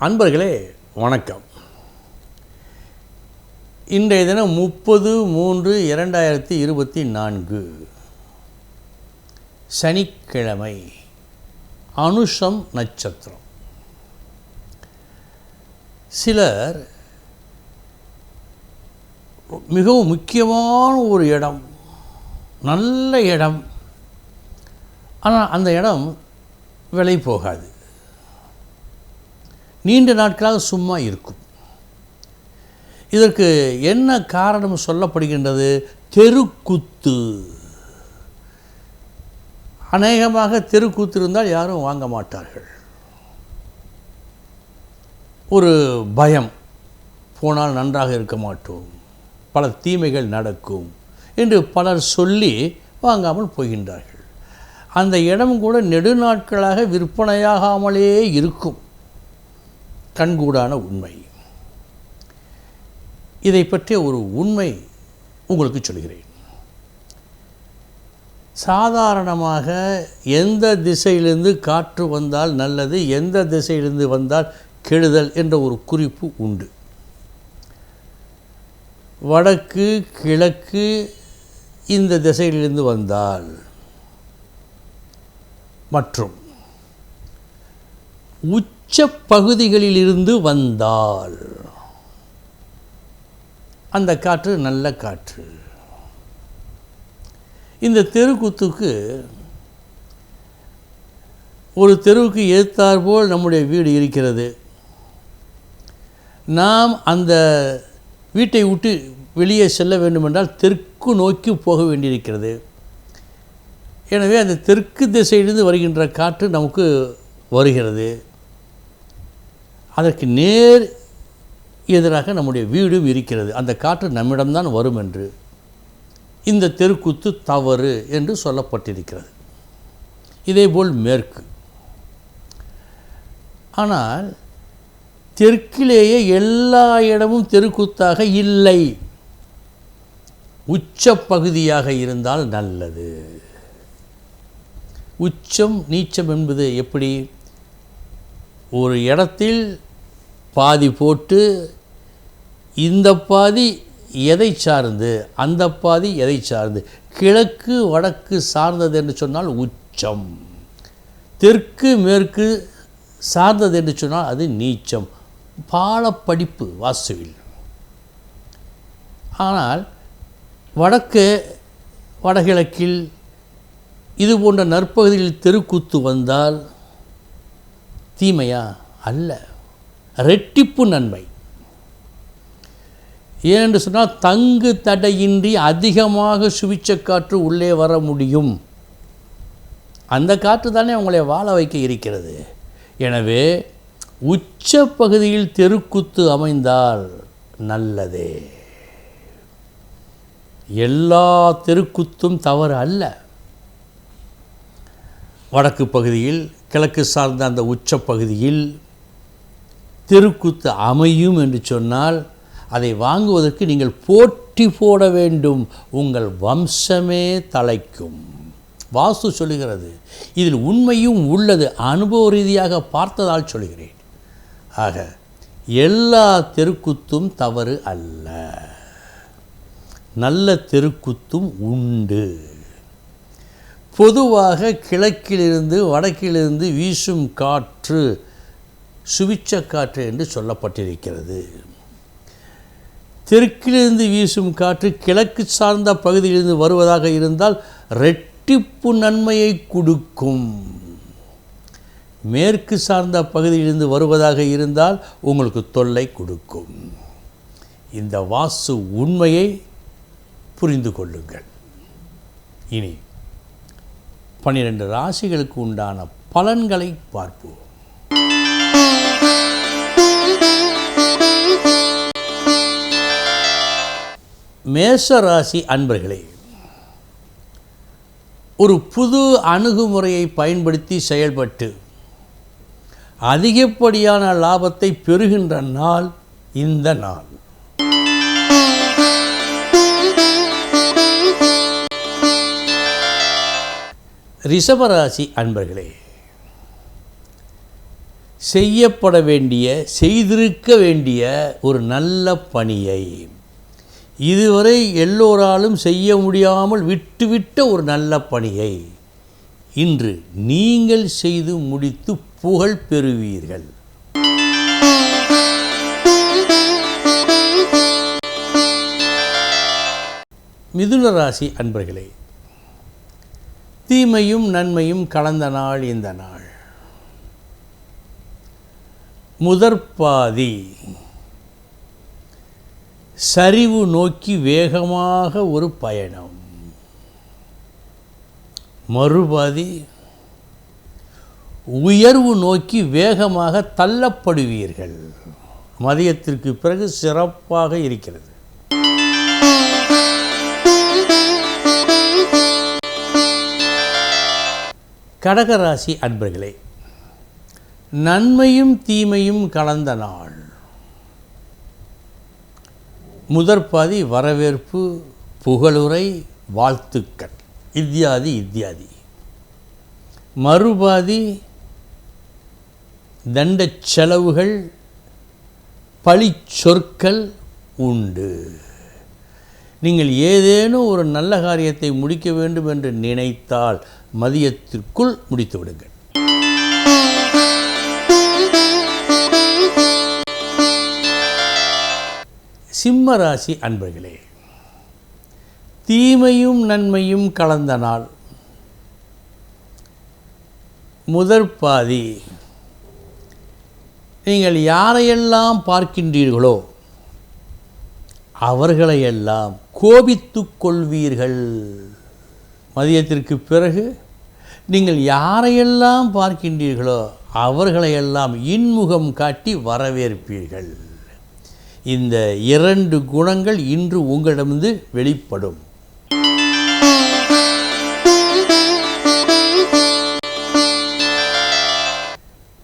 அன்பர்களே வணக்கம். இன்றைய தினம் முப்பது மூன்று இரண்டாயிரத்தி இருபத்தி நான்கு. சனிக்கிழமை அனுஷம் நட்சத்திரம். சிலர் மிகவும் முக்கியமான ஒரு இடம் நல்ல இடம். ஆனால் அந்த இடம் விலை போகாது. நீண்ட நாட்களாக சும்மா இருக்கும். இதற்கு என்ன காரணம் சொல்லப்படுகின்றது? தெருக்கூத்து. அநேகமாக தெருக்கூத்து இருந்தால் யாரும் வாங்க மாட்டார்கள். ஒரு பயம். போனால் நன்றாக இருக்க மாட்டோம். பல தீமைகள் நடக்கும் என்று பலர் சொல்லி வாங்காமல் போகின்றார்கள். அந்த இடம் கூட நெடுநாட்களாக விற்பனையாகாமலே இருக்கும். கண்கூடான உண்மை. இதை பற்றிய ஒரு உண்மை உங்களுக்கு சொல்கிறேன். சாதாரணமாக எந்த திசையிலிருந்து காற்று வந்தால் நல்லது எந்த திசையிலிருந்து வந்தால் கெடுதல் என்ற ஒரு குறிப்பு உண்டு. வடக்கு கிழக்கு இந்த திசையிலிருந்து வந்தால் மற்றும் உச்ச பகுதிகளிலிருந்து வந்தால் அந்த காற்று நல்ல காற்று. இந்த தெருக்கூத்துக்கு ஒரு தெருவுக்கு ஏற்றாற்போல் நம்முடைய வீடு இருக்கிறது. நாம் அந்த வீட்டை விட்டு வெளியே செல்ல வேண்டுமென்றால் தெற்கு நோக்கி போக வேண்டியிருக்கிறது. எனவே அந்த தெற்கு திசையிலிருந்து வருகின்ற காற்று நமக்கு வருகிறது. அதற்கு நேர் எதிராக நம்முடைய வீடும் இருக்கிறது. அந்த காற்று நம்மிடம்தான் வரும் என்று. இந்த தெருக்கூத்து தவறு என்று சொல்லப்பட்டிருக்கிறது. இதேபோல் மேற்கு. ஆனால் தெற்கிலேயே எல்லா இடமும் தெருக்கூத்தாக இல்லை. உச்ச பகுதியாக இருந்தால் நல்லது. உச்சம் நீச்சம் என்பது எப்படி? ஒரு இடத்தில் பாதி போட்டு இந்த பாதி எதை சார்ந்து அந்த பாதி எதை சார்ந்து? கிழக்கு வடக்கு சார்ந்தது என்று சொன்னால் உச்சம். தெற்கு மேற்கு சார்ந்தது என்று சொன்னால் அது நீச்சம். பாலப்படிப்பு வாஸ்துவில். ஆனால் வடக்கு வடகிழக்கில் இது போன்ற நற்பகுதியில் தெருக்கூத்து வந்தால் தீமையா? அல்ல. ரெட்டிப்பு நன்மை. ஏனென்று சொன்னால் தங்கு தடையின்றி அதிகமாக சுவிச்ச காற்று உள்ளே வர முடியும். அந்த காற்று தானே உங்களை வாழ வைக்க இருக்கிறது. எனவே உச்ச பகுதியில் தெருக்குத்து அமைந்தால் நல்லதே. எல்லா தெருக்குத்தும் தவறு அல்ல. வடக்கு பகுதியில் கிழக்கு சார்ந்த அந்த உச்ச பகுதியில் தெருக்குத்து அமையும் என்று சொன்னால் அதை வாங்குவதற்கு நீங்கள் போட்டி போட வேண்டும். உங்கள் வம்சமே தலைக்கும். வாஸ்து சொல்லுகிறது இதில் உண்மையும் உள்ளது. அனுபவ ரீதியாக பார்த்ததால் சொல்கிறேன். ஆக எல்லா தெருக்குத்தும் தவறு அல்ல. நல்ல தெருக்குத்தும் உண்டு. பொதுவாக கிழக்கிலிருந்து வடக்கிலிருந்து வீசும் காற்று சுவிச்ச காற்று என்று சொல்லப்பட்டிருக்கிறது. தெற்கிலிருந்து வீசும் காற்று கிழக்கு சார்ந்த பகுதியிலிருந்து வருவதாக இருந்தால் ரெட்டிப்பு நன்மையை கொடுக்கும். மேற்கு சார்ந்த பகுதியிலிருந்து வருவதாக இருந்தால் உங்களுக்கு தொல்லை கொடுக்கும். இந்த வாசு உண்மையை புரிந்து கொள்ளுங்கள். இனி பன்னிரண்டு ராசிகளுக்கு உண்டான பலன்களை பார்ப்போம். மேஷ ராசி அன்பர்களே ஒரு புது அணுகுமுறையை பயன்படுத்தி செயல்பட்டு அதிகப்படியான லாபத்தை பெறுகின்ற நாள் இந்த நாள். ரிஷபராசி அன்பர்களே செய்யப்பட வேண்டிய செய்திருக்க வேண்டிய ஒரு நல்ல பணியை இதுவரை எல்லோராலும் செய்ய முடியாமல் விட்டுவிட்ட ஒரு நல்ல பணியை இன்று நீங்கள் செய்து முடித்து புகழ் பெறுவீர்கள். மிதுன ராசி அன்பர்களே தீமையும் நன்மையும் கலந்த நாள் இந்த நாள். முதற்பாதி சரிவு நோக்கி வேகமாக ஒரு பயணம். மறுபாதி உயர்வு நோக்கி வேகமாக தள்ளப்படுவீர்கள். மதியத்திற்கு பிறகு சிறப்பாக இருக்கிறது. கடகராசி அன்பர்களே நன்மையும் தீமையும் கலந்த நாள். முதற்பாதி வரவேற்பு புகழுரை வாழ்த்துக்கள். இத்தியாதி இத்தியாதி. மறுபாதி தண்ட செலவுகள் பழி சொற்கள் உண்டு. நீங்கள் ஏதேனும் ஒரு நல்ல காரியத்தை முடிக்க வேண்டும் என்று நினைத்தால் மதியத்திற்குள் முடித்து விடுங்கள் சிம்ம ராசி அன்பர்களே தீமையும் நன்மையும் கலந்த நாள். முதற் பாதி நீங்கள் யாரையெல்லாம் பார்க்கின்றீர்களோ அவர்களையெல்லாம் கோபித்து கொள்வீர்கள். மதியத்திற்கு பிறகு நீங்கள் யாரையெல்லாம் பார்க்கின்றீர்களோ அவர்களையெல்லாம் இன்முகம் காட்டி வரவேற்பீர்கள். இந்த இரண்டு குணங்கள் இன்று உங்களிடமிருந்து வெளிப்படும்.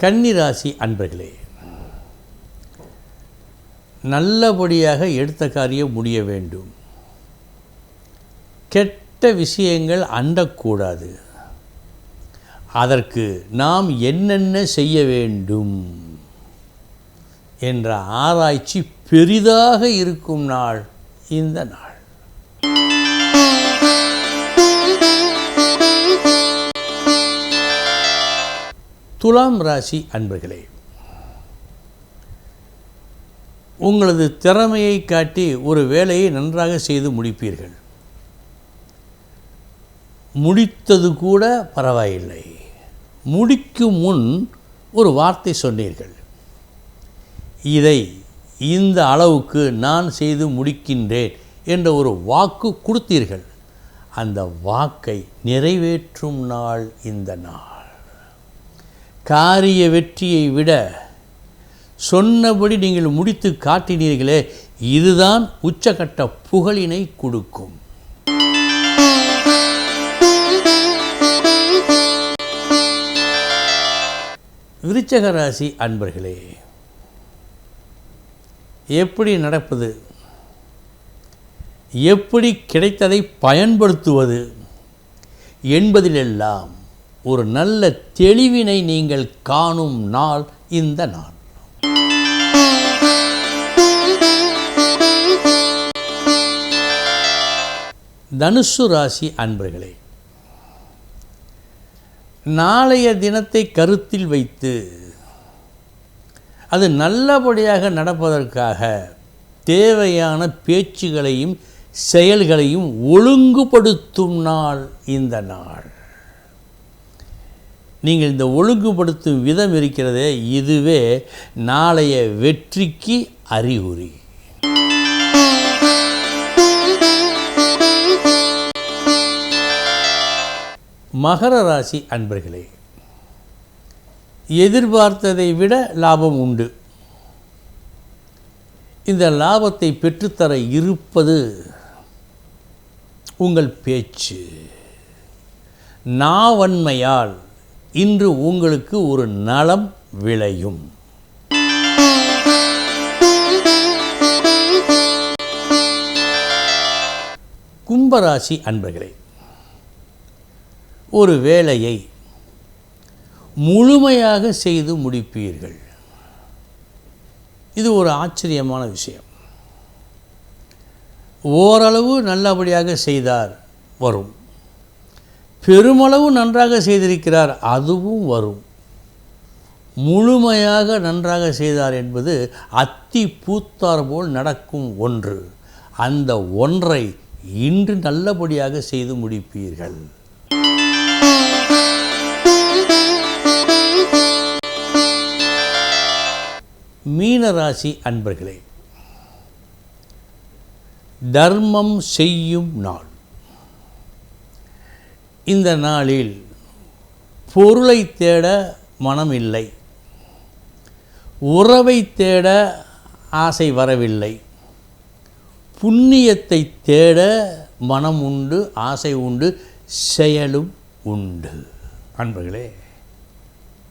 கன்னிராசி அன்பர்களே நல்லபடியாக எடுத்த காரியம் முடிய வேண்டும். கெட்ட விஷயங்கள் அண்டக்கூடாது. அதற்கு நாம் என்னென்ன செய்ய வேண்டும்? என்ற ஆராய்ச்சி பெரிதாக இருக்கும் நாள் இந்த நாள். துலாம் ராசி அன்பர்களே உங்களது திறமையை காட்டி ஒரு வேலையை நன்றாக செய்து முடிப்பீர்கள். முடித்தது கூட பரவாயில்லை. முடிக்கும் முன் ஒரு வார்த்தை சொன்னீர்கள். இதை இந்த அளவுக்கு நான் செய்து முடிக்கின்றேன் என்ற ஒரு வாக்கு கொடுத்தீர்கள். அந்த வாக்கை நிறைவேற்றும் நாள் இந்த நாள். காரிய வெற்றியை விட சொன்னபடி நீங்கள் முடித்து காட்டினீர்களே இதுதான் உச்சகட்ட புகழினை கொடுக்கும். விருச்சக ராசி அன்பர்களே எப்படி நடப்பது? எப்படி கிடைத்ததை பயன்படுத்துவது? என்பதிலெல்லாம் ஒரு நல்ல தெளிவினை நீங்கள் காணும் நாள் இந்த நாள். தனுசு ராசி அன்பர்களே நாளைய தினத்தை கருத்தில் வைத்து அது நல்லபடியாக நடப்பதற்காக தேவையான பேச்சுகளையும் செயல்களையும் ஒழுங்குபடுத்தும் நாள் இந்த நாள். நீங்கள் இந்த ஒழுங்குபடுத்தும் விதம் இருக்கிறதே இதுவே நாளைய வெற்றிக்கு அறிகுறி. மகர ராசி அன்பர்களே எதிர்பார்த்ததை விட லாபம் உண்டு. இந்த லாபத்தை பெற்றுத்தர இருப்பது உங்கள் பேச்சு. நாவன்மையால் இன்று உங்களுக்கு ஒரு நலம் விளையும். கும்பராசி அன்பர்களே ஒரு வேலையை முழுமையாக செய்து முடிப்பீர்கள். இது ஒரு ஆச்சரியமான விஷயம். ஓரளவு நல்லபடியாக செய்தார் வரும். பெருமளவு நன்றாக செய்திருக்கிறார் அதுவும் வரும். முழுமையாக நன்றாக செய்தார் என்பது அத்தி பூத்தார் போல் நடக்கும் ஒன்று. அந்த ஒன்றை இன்று நல்லபடியாக செய்து முடிப்பீர்கள். மீனராசி அன்பர்களே தர்மம் செய்யும் நாள். இந்த நாளில் பொருளை தேட மனம் இல்லை. உறவை தேட ஆசை வரவில்லை. புண்ணியத்தை தேட மனம் உண்டு ஆசை உண்டு செயலும் உண்டு. அன்பர்களே